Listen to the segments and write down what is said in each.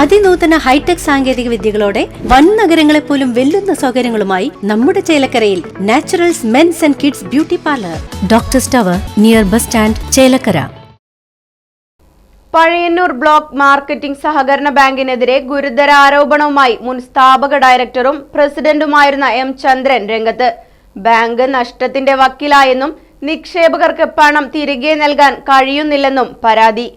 അതിനൂതന hi tech സാങ്കേതിക വിദ്യകളോടെ വൻ നഗരങ്ങളെ പോലും വെല്ലുന്ന സൗകര്യങ്ങളുമായി നമ്മുടെ ചേലക്കരയിൽ naturals men's and kids beauty parlour. Doctor സ്റ്റവർ near bus stand Chelakkara. Pazhayannur block marketing സഹകരണ ബാങ്കിനെതിരെ ഗുരുതര ആരോപണവുമായി മുൻ സ്ഥാപക ഡയറക്ടറും പ്രസിഡന്റുമായിരുന്ന എം ചന്ദ്രൻ രംഗത്ത്. ബാങ്ക് നഷ്ടത്തിന്റെ വക്കീലായെന്നും നിക്ഷേപകർക്ക് പണം തിരികെ നൽകാൻ കഴിയുന്നില്ലെന്നും പരാതി.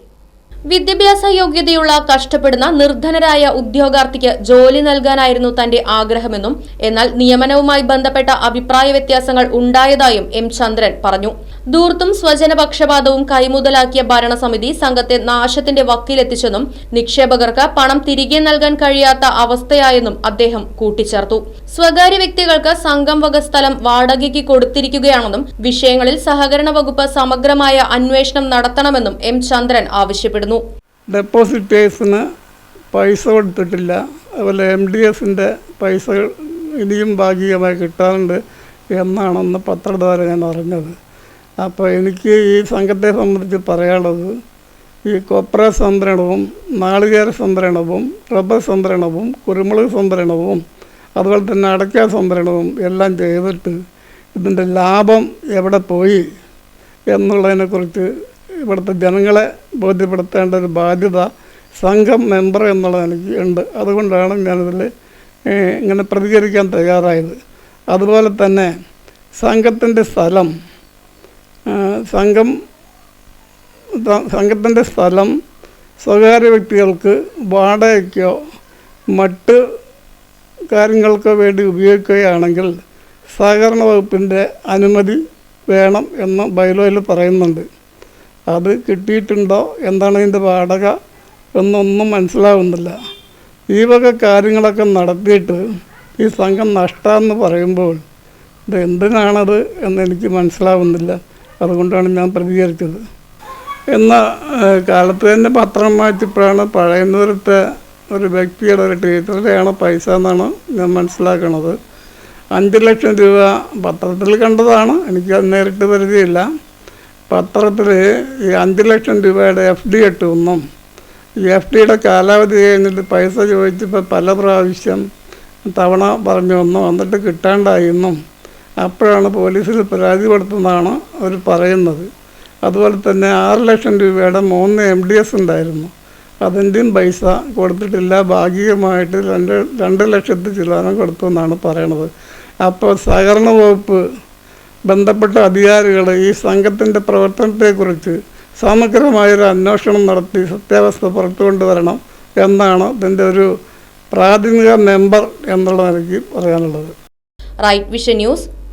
വിദ്യാഭ്യാസ യോഗ്യതയുള്ള കഷ്ടപ്പെടുന്ന നിർധനരായ ഉദ്യോഗാർത്ഥിക്ക് ജോലി നൽകാനായിരുന്നു തന്റെ ആഗ്രഹമെന്നും എന്നാൽ നിയമനവുമായി ബന്ധപ്പെട്ട അഭിപ്രായ വ്യത്യാസങ്ങൾ ഉണ്ടായതായും എം ചന്ദ്രൻ പറഞ്ഞു. ധൂർത്തും സ്വജനപക്ഷപാതവും കൈമുതലാക്കിയ ഭരണസമിതി സംഘത്തെ നാശത്തിന്റെ വക്കിലെത്തിച്ചെന്നും നിക്ഷേപകർക്ക് പണം തിരികെ നൽകാൻ കഴിയാത്ത അവസ്ഥയായെന്നും അദ്ദേഹം കൂട്ടിച്ചേർത്തു. സ്വകാര്യ വ്യക്തികൾക്ക് സംഘം വക സ്ഥലം വാടകയ്ക്ക് കൊടുത്തിരിക്കുകയാണെന്നും വിഷയങ്ങളിൽ സഹകരണ വകുപ്പ് സമഗ്രമായ അന്വേഷണം നടത്തണമെന്നും എം ചന്ദ്രൻ ആവശ്യപ്പെടുന്നു. ഡെപ്പോസിറ്റേഴ്സിന് പൈസ കൊടുത്തിട്ടില്ല. അതുപോലെ എം ഡി എസിന്റെ പൈസ ഇനിയും ഭാഗികമായി കിട്ടാറുണ്ട് എന്നാണെന്ന് പത്രദ്വാര ഞാൻ അറിഞ്ഞത്. അപ്പോൾ എനിക്ക് ഈ സംഘത്തെ സംബന്ധിച്ച് പറയാനുള്ളത് ഈ കൊപ്ര സംഭരണവും നാളികേര സംഭരണവും റബ്ബർ സംഭരണവും കുരുമുളക് സംഭരണവും അതുപോലെ തന്നെ അടയ്ക്ക സംഭരണവും എല്ലാം ചെയ്തിട്ട് ഇതിന്റെ ലാഭം എവിടെ പോയി എന്നുള്ളതിനെക്കുറിച്ച് ഇവിടുത്തെ ജനങ്ങളെ ബോധ്യപ്പെടുത്തേണ്ട ഒരു ബാധ്യത സംഘം മെമ്പർ എന്നുള്ളത് എനിക്ക് ഉണ്ട്. അതുകൊണ്ടാണ് ഞാനിതിൽ ഇങ്ങനെ പ്രതികരിക്കാൻ തയ്യാറായത്. അതുപോലെ തന്നെ സംഘത്തിന്റെ സ്ഥലം സംഘം സംഘത്തിന്റെ സ്ഥലം സ്വകാര്യ വ്യക്തികൾക്ക് വാടകയ്ക്കോ മറ്റ് കാര്യങ്ങൾക്കോ വേണ്ടി ഉപയോഗിക്കുകയാണെങ്കിൽ സഹകരണ വകുപ്പിന്റെ അനുമതി വേണം എന്ന് ബൈലോയിൽ പറയുന്നുണ്ട്. അത് കിട്ടിയിട്ടുണ്ടോ? എന്താണ് ഇതിന്റെ വാടക എന്നൊന്നും മനസ്സിലാവുന്നില്ല. ഈ വക കാര്യങ്ങളൊക്കെ നടത്തിയിട്ട് ഈ സംഘം നഷ്ടമെന്ന് പറയുമ്പോൾ ഇത് എന്തിനാണത് എന്ന് എനിക്ക് മനസ്സിലാവുന്നില്ല. അതുകൊണ്ടാണ് ഞാൻ പ്രതികരിച്ചത്. എന്ന കാലത്ത് തന്നെ പത്രം വായിച്ചപ്പോഴാണ് പഴയന്നൂരത്തെ ഒരു വ്യക്തിയുടെ ഒരു ടീച്ചറുടെയാണ് പൈസ എന്നാണ് ഞാൻ മനസ്സിലാക്കുന്നത് അഞ്ച് ലക്ഷം രൂപ പത്രത്തിൽ കണ്ടതാണ്. എനിക്ക് അത് നേരിട്ട് പരിചയമില്ല. പത്രത്തിൽ ഈ അഞ്ച് ലക്ഷം രൂപയുടെ എഫ് ഡി എട്ടുമെന്നും ഈ എഫ് ഡിയുടെ കാലാവധി കഴിഞ്ഞിട്ട് പൈസ ചോദിച്ചപ്പോൾ പല പ്രാവശ്യം തവണ പറഞ്ഞു വന്നു എന്നിട്ട് കിട്ടാണ്ടായെന്നും അപ്പോഴാണ് പോലീസിൽ പരാതി കൊടുത്തെന്നാണ് അവർ പറയുന്നത്. അതുപോലെ തന്നെ ആറ് ലക്ഷം രൂപയുടെ മൂന്ന് എം ഡി എസ് ഉണ്ടായിരുന്നു. അതിന്റെയും പൈസ കൊടുത്തിട്ടില്ല. ഭാഗികമായിട്ട് രണ്ട് രണ്ട് ലക്ഷത്തി ചില്ലാനം കൊടുത്തു എന്നാണ് പറയണത്. അപ്പോൾ സഹകരണ വകുപ്പ് ബന്ധപ്പെട്ട അധികാരികൾ ഈ സംഘത്തിന്റെ പ്രവർത്തനത്തെക്കുറിച്ച് സമഗ്രമായൊരു അന്വേഷണം നടത്തി സത്യാവസ്ഥ പുറത്തു കൊണ്ടുവരണം എന്നാണ് ഇതിന്റെ ഒരു പ്രാഥമിക മെമ്പർ എന്നുള്ള നിലയ്ക്ക് പറയാനുള്ളത്. Right vision news